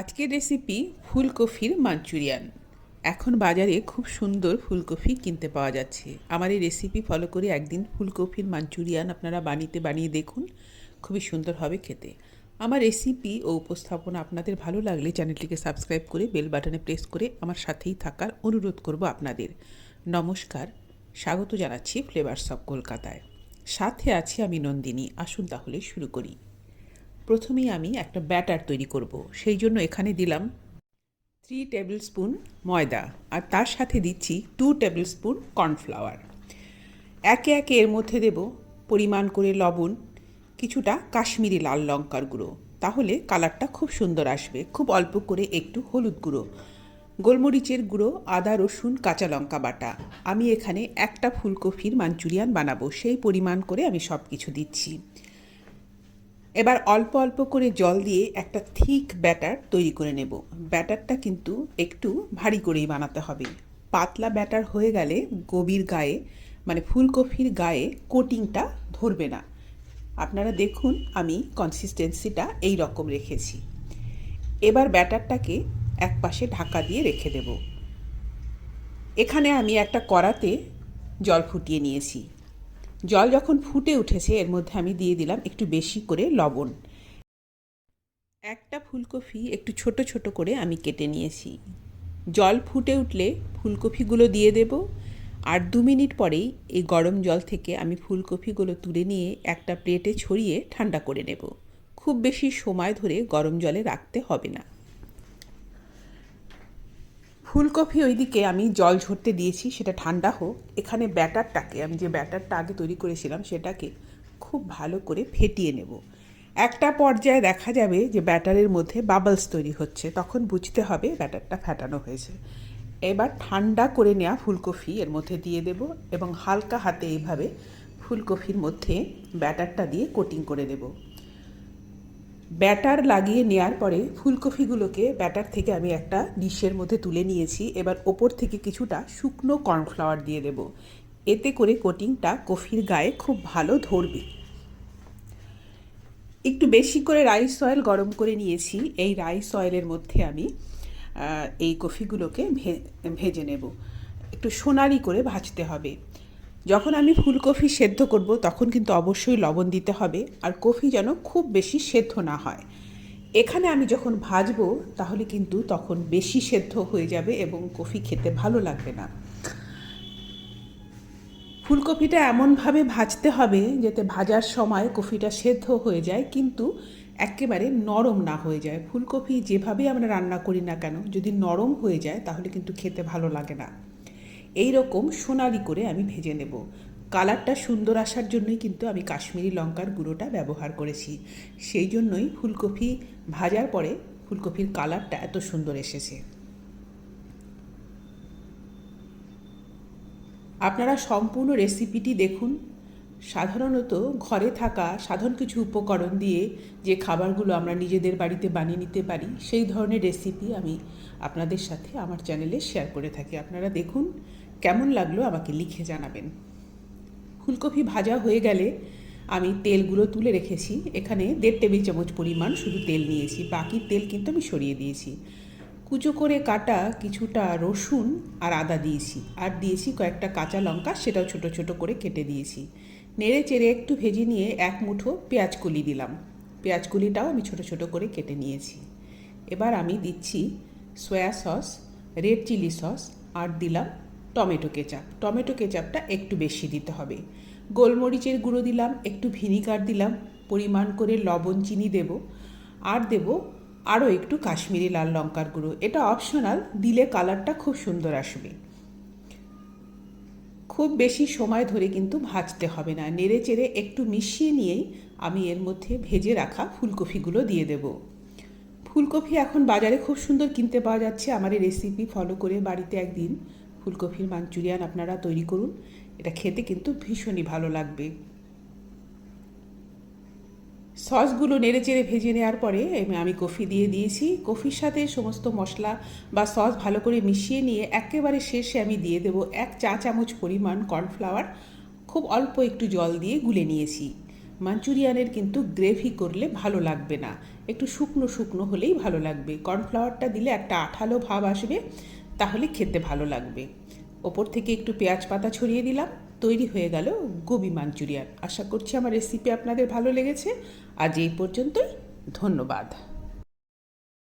আজকের রেসিপি ফুলকপির মাঞ্চুরিয়ান এখন বাজারে খুব সুন্দর ফুলকপি কিনতে পাওয়া যাচ্ছে। আমার এই রেসিপি ফলো করে একদিন ফুলকপির মাঞ্চুরিয়ান আপনারা বানিয়ে বানিয়ে দেখুন, খুবই সুন্দর হবে খেতে। আমার রেসিপি ও উপস্থাপনা আপনাদের ভালো লাগলে চ্যানেলটিকে সাবস্ক্রাইব করে বেল বাটনে প্রেস করে আমার সাথেই থাকার অনুরোধ করব আপনাদের। নমস্কার, স্বাগত জানাচ্ছি ফ্লেভার্স অফ কলকাতায় সাথে আছি আমি নন্দিনী। আসুন তাহলে শুরু করি। প্রথমেই আমি একটা ব্যাটার তৈরি করব। সেই জন্য এখানে দিলাম থ্রি টেবিল স্পুন ময়দা আর তার সাথে দিচ্ছি টু টেবিল স্পুন কর্নফ্লাওয়ার একে একে এর মধ্যে দেব পরিমাণ করে লবণ, কিছুটা কাশ্মীরি লাল লঙ্কার গুঁড়ো। তাহলে কালারটা খুব সুন্দর আসবে। খুব অল্প করে একটু হলুদ গুঁড়ো, গোলমরিচের গুঁড়ো, আদা, রসুন, কাঁচা লঙ্কা বাটা। আমি এখানে একটা ফুলকপির মাঞ্চুরিয়ান বানাবো। সেই পরিমাণ করে আমি সব কিছু দিচ্ছি। এবার অল্প অল্প করে জল দিয়ে একটা থিক ব্যাটার তৈরি করে নেব। ব্যাটারটা কিন্তু একটু ভারী করেই বানাতে হবে। পাতলা ব্যাটার হয়ে গেলে গভীর গায়ে মানে ফুলকপির গায়ে কোটিংটা ধরবে না। আপনারা দেখুন, আমি কনসিস্টেন্সিটা এই রকম রেখেছি। এবার ব্যাটারটাকে এক পাশে ঢাকা দিয়ে রেখে দেব। এখানে আমি একটা কড়াতে জল ফুটিয়ে নিয়েছি। জল যখন ফুটে উঠেছে, এর মধ্যে আমি দিয়ে দিলাম একটু বেশি করে লবণ। একটা ফুলকপি একটু ছোট ছোট করে আমি কেটে নিয়েছি। জল ফুটে উঠলে ফুলকপিগুলো দিয়ে দেব। আর দু মিনিট পরেই এই গরম জল থেকে আমি ফুলকপিগুলো তুলে নিয়ে একটা প্লেটে ছড়িয়ে ঠান্ডা করে নেব। খুব বেশি সময় ধরে গরম জলে রাখতে হবে না। ফুলকপি ওইদিকে আমি জল ঝরতে দিয়েছি, সেটা ঠান্ডা হোক। এখানে ব্যাটারটাকে, আমি যে ব্যাটারটা আগে তৈরি করেছিলাম, সেটাকে খুব ভালো করে ফেটিয়ে নেব। একটা পর্যায়ে দেখা যাবে যে ব্যাটারের মধ্যে বাবলস তৈরি হচ্ছে, তখন বুঝতে হবে ব্যাটারটা ফেটানো হয়েছে। এবার ঠান্ডা করে নেওয়া ফুলকপি এর মধ্যে দিয়ে দেব এবং হালকা হাতে এইভাবে ফুলকপির মধ্যে ব্যাটারটা দিয়ে কোটিং করে দেবো ব্যাটার লাগিয়ে নেওয়ার পরে ফুলকপিগুলোকে ব্যাটার থেকে আমি একটা ডিশের মধ্যে তুলে নিয়েছি। এবার ওপর থেকে কিছুটা শুকনো কর্নফ্লাওয়ার দিয়ে দেব। এতে করে কোটিংটা কফির গায়ে খুব ভালো ধরবে। একটু বেশি করে রাইস অয়েল গরম করে নিয়েছি। এই রাইস অয়েলের মধ্যে আমি এই কফিগুলোকে ভেজে নেব। একটু সোনালি করে ভাজতে হবে। যখন আমি ফুলকপি সেদ্ধ করব, তখন কিন্তু অবশ্যই লবণ দিতে হবে, আর কফি যেন খুব বেশি সেদ্ধ না হয়। এখানে আমি যখন ভাজবো, তাহলে কিন্তু তখন বেশি সেদ্ধ হয়ে যাবে এবং কফি খেতে ভালো লাগবে না। ফুলকপিটা এমনভাবে ভাজতে হবে, যাতে ভাজার সময় কফিটা সেদ্ধ হয়ে যায়, কিন্তু একেবারে নরম না হয়ে যায়। ফুলকপি যেভাবে আমরা রান্না করি না কেন, যদি নরম হয়ে যায়, তাহলে কিন্তু খেতে ভালো লাগে না। এই রকম সোনালি করে আমি ভেজে নেব। কালারটা সুন্দর আসার জন্যই কিন্তু আমি কাশ্মীরি লঙ্কার গুঁড়োটা ব্যবহার করেছি। সেই জন্যই ফুলকপি ভাজার পরে ফুলকপির কালারটা এত সুন্দর এসেছে। আপনারা সম্পূর্ণ রেসিপিটি দেখুন। সাধারণত ঘরে থাকা সাধারণ কিছু উপকরণ দিয়ে যে খাবারগুলো আমরা নিজেদের বাড়িতে বানিয়ে নিতে পারি, সেই ধরনের রেসিপি আমি আপনাদের সাথে আমার চ্যানেলে শেয়ার করে থাকি। আপনারা দেখুন কেমন লাগল আমাকে লিখে জানাবেন। ফুলকপি ভাজা হয়ে গেলে আমি তেলগুলো তুলে রেখেছি। এখানে দেড় টেবিল চামচ পরিমাণ শুধু তেল নিয়েছি, বাকি তেল কিন্তু আমি সরিয়ে দিয়েছি। কুচো করে কাটা কিছুটা রসুন আর আদা দিয়েছি, আর দিয়েছি কয়েকটা কাঁচা লঙ্কা, সেটাও ছোট ছোট করে কেটে দিয়েছি। নেড়ে চেড়ে একটু ভেজে নিয়ে এক মুঠো পেঁয়াজ কুলি দিলাম। পেঁয়াজ কুলিটাও আমি ছোট ছোট করে কেটে নিয়েছি। এবার আমি দিচ্ছি soya sauce, red chilli sauce, আর দিলাম টমেটো কেচাপ। টমেটো কেচাপটা একটু বেশি দিতে হবে। গোলমরিচের গুঁড়ো দিলাম, একটু ভিনিগার দিলাম, পরিমাণ করে লবণ, চিনি দেব। আর দেব আরও একটু কাশ্মীরি লাল লঙ্কার গুঁড়ো। এটা অপশনাল দিলে কালারটা খুব সুন্দর আসবে। খুব বেশি সময় ধরে কিন্তু ভাজতে হবে না। নেড়ে চেড়ে একটু মিশিয়ে নিয়েই আমি এর মধ্যে ভেজে রাখা ফুলকপিগুলো দিয়ে দেব। ফুলকপি এখন বাজারে খুব সুন্দর কিনতে পাওয়া যাচ্ছে। আমার এই রেসিপি ফলো করে বাড়িতে একদিন ফুলকপির মাঞ্চুরিয়ান আপনারা তৈরি করুন। এটা খেতে কিন্তু ভীষণই ভালো লাগবে। সসগুলো নেড়ে চেড়ে ভেজে নেওয়ার পরে আমি কফি দিয়ে দিয়েছি। কফির সাথে সমস্ত মশলা বা সস ভালো করে মিশিয়ে নিয়ে একেবারে শেষে আমি দিয়ে দেবো এক চা চামচ পরিমাণ কর্নফ্লাওয়ার। খুব অল্প একটু জল দিয়ে গুলে নিয়েছি। মাঞ্চুরিয়ানের কিন্তু গ্রেভি করলে ভালো লাগবে না। একটু শুকনো শুকনো হলেই ভালো লাগবে। কর্নফ্লাওয়ারটা দিলে একটা আঠালো ভাব আসবে। তাহলে খেতে ভালো লাগবে। ওপর থেকে একটু পেঁয়াজ পাতা ছড়িয়ে দিলাম, তৈরি হয়ে গেল গোবি মাঞ্চুরিয়ান। আশা করছি আমার রেসিপি আপনাদের ভালো লেগেছে। আজ এই পর্যন্তই, ধন্যবাদ।